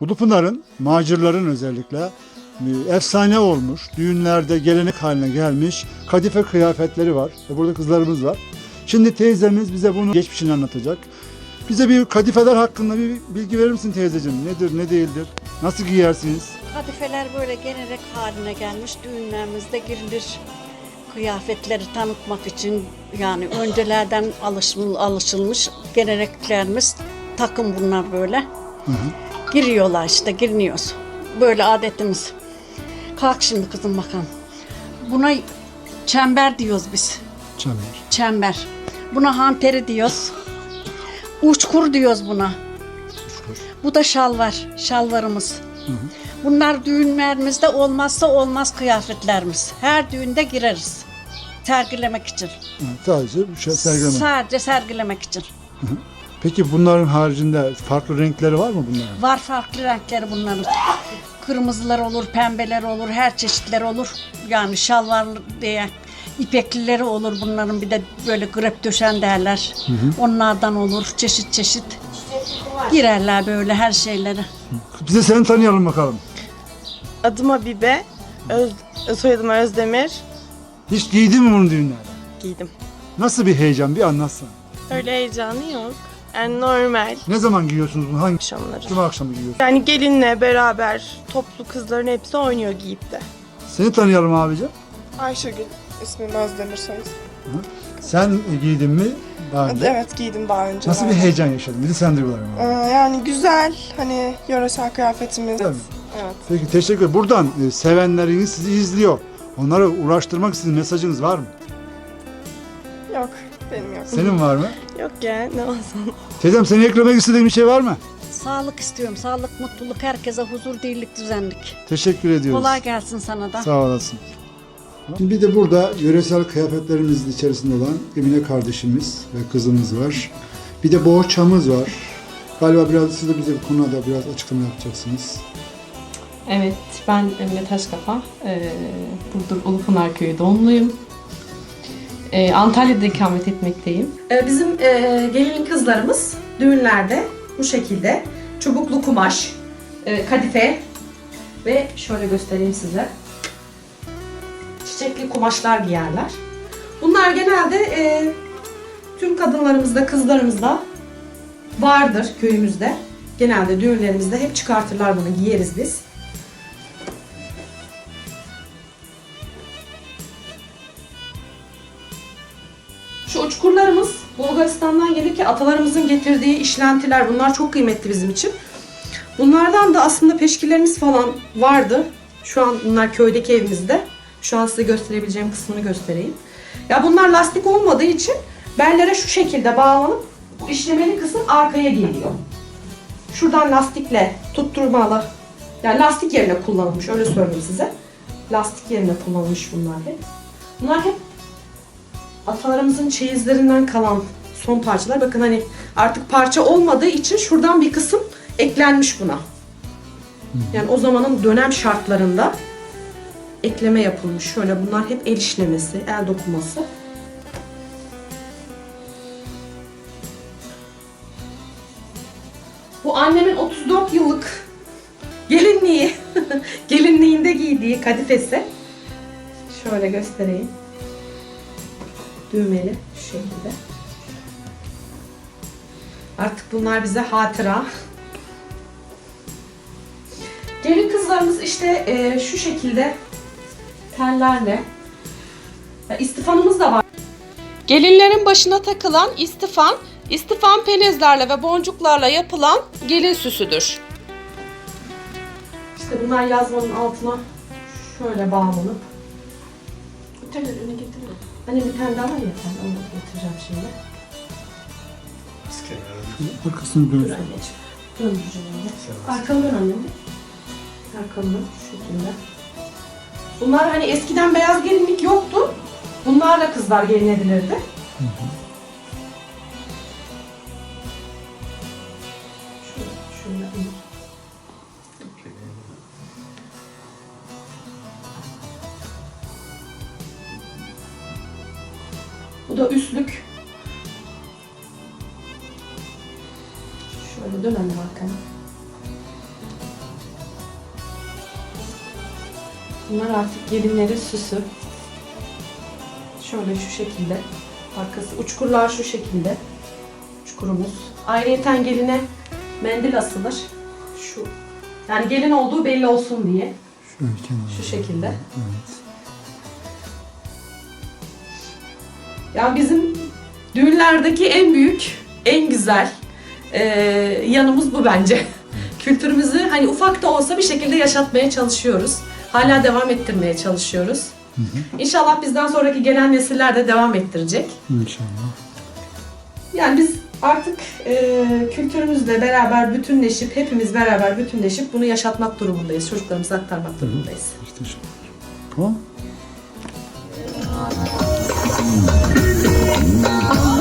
Ulupınar'ın, macirların özellikle e, efsane olmuş, düğünlerde gelenek haline gelmiş kadife kıyafetleri var. Burada kızlarımız var. Şimdi teyzemiz bize bunu geçmişini anlatacak. Bize bir kadifeler hakkında bir bilgi verir misin teyzeciğim? Nedir, ne değildir? Nasıl giyersiniz? Kadifeler böyle gelenek haline gelmiş. Düğünlerimizde girilir. Kıyafetleri tanıtmak için yani öncelerden alışmış, alışılmış geleneklerimiz takım bunlar böyle. Giriyorlar işte giriniyoruz. Böyle adetimiz. Kalk şimdi kızım bakalım. Buna çember diyoruz biz. Çember. Çember. Buna hanteri diyoruz. Uçkur diyoruz buna. Bu da şalvar, şalvarımız. Bunlar düğünlerimizde olmazsa olmaz kıyafetlerimiz. Her düğünde gireriz. Sergilemek için. Evet, sadece bir şey sergileme. Sadece sergilemek için. Peki bunların haricinde farklı renkleri var mı bunların? Var farklı renkleri bunların. Kırmızılar olur, pembeler olur, her çeşitler olur. Yani şalvarlı diye ipeklileri olur bunların bir de böyle grep döşen derler. Onlardan olur çeşit çeşit. Girerler böyle her şeyleri. Bize seni tanıyalım bakalım. Adım Habibe, Öz, soyadım Özdemir. Hiç giydin mi bunu düğünlerde? Giydim. Nasıl bir heyecan bir anlatsana. Öyle heyecanı yok. Yani normal Ne zaman giyiyorsunuz bunu? Hangi akşamları. Cuma akşamı giyiyorsunuz? Yani gelinle beraber toplu kızların hepsi oynuyor giyip de. Seni tanıyalım abicim. Ayşegül ismim Özdemir. Sen giydin mi daha önce? Evet giydim daha önce. Nasıl bir heyecan yaşadın? Bir de sen duygularım Ee, yani güzel hani yöresel kıyafetimiz. Tabii. Evet. Peki teşekkür ederim. Buradan e, sevenleriniz sizi izliyor. Onlara uğraştırmak istediğin mesajınız var mı? Yok benim yok. Senin var mı? Yok ya ne olsun. Teyzem seni eklemek istediğin bir şey var mı? Sağlık istiyorum. Sağlık, mutluluk, herkese huzur, dirlik, düzenlik. Teşekkür ediyoruz. Kolay gelsin sana da. Sağ olasın. Şimdi bir de burada yöresel kıyafetlerimizin içerisinde olan Emine kardeşimiz ve kızımız var. Bir de boğaçamız var. Galiba biraz siz de bize bu konuda biraz açıklama yapacaksınız. Evet, ben Emine Taşkafa. Ee, Burdur Ulupınar Köyü doğumluyum. Ee, Antalya'da ikamet etmekteyim. Ee, Bizim e, gelin kızlarımız düğünlerde bu şekilde çubuklu kumaş, e, kadife ve şöyle göstereyim size. Çiçekli kumaşlar giyerler. Bunlar genelde e, tüm kadınlarımızda, kızlarımızda vardır köyümüzde. Genelde düğünlerimizde hep çıkartırlar bunu, giyeriz biz. Şu uçkurlarımız Bulgaristan'dan gelir ki atalarımızın getirdiği işlentiler bunlar çok kıymetli bizim için. Bunlardan da aslında peşkilerimiz falan vardı. Şu an bunlar köydeki evimizde. Şu an size gösterebileceğim kısmını göstereyim. Ya bunlar lastik olmadığı için bellere şu şekilde bağlanıp işlemeli kısım arkaya geliyor. Şuradan lastikle tutturmalı. Yani lastik yerine kullanılmış öyle söyleyeyim size. Lastik yerine kullanılmış bunlar hep. Bunlar hep atalarımızın çeyizlerinden kalan son parçalar. Bakın hani artık parça olmadığı için şuradan bir kısım eklenmiş buna. Yani o zamanın dönem şartlarında ekleme yapılmış. Şöyle bunlar hep el işlemesi, el dokuması. Bu annemin 34 yıllık gelinliği, gelinliğinde giydiği kadifesi. Şöyle göstereyim düğmeli şu şekilde. Artık bunlar bize hatıra. Gelin kızlarımız işte e, şu şekilde tellerle istifanımız da var. Gelinlerin başına takılan istifan, istifan penezlerle ve boncuklarla yapılan gelin süsüdür. İşte bunlar yazmanın altına şöyle bağlanıp tane öne getirin. Hani bir tane daha var ya sen onu getireceğim şimdi. Arkasını dön. Anneciğim. Döndüreceğim onu. Arkanı dön annem. Arkanı dön şu şekilde. Bunlar hani eskiden beyaz gelinlik yoktu. Bunlarla kızlar gelin edilirdi. Şöyle, Da üstlük. Şöyle dön anne arkana. Bunlar artık gelinlerin süsü. Şöyle şu şekilde. Arkası uçkurlar şu şekilde. Uçkurumuz. Ayrıyeten geline mendil asılır. Şu. Yani gelin olduğu belli olsun diye. Şu, şu şekilde. Evet. Yani bizim düğünlerdeki en büyük, en güzel eee, yanımız bu bence. Kültürümüzü hani ufak da olsa bir şekilde yaşatmaya çalışıyoruz. Hala devam ettirmeye çalışıyoruz. İnşallah bizden sonraki gelen nesiller de devam ettirecek. İnşallah. Yani biz artık eee kültürümüzle beraber bütünleşip, hepimiz beraber bütünleşip bunu yaşatmak durumundayız. Çocuklarımıza aktarmak durumundayız. Teşekkür Tamam. Oh.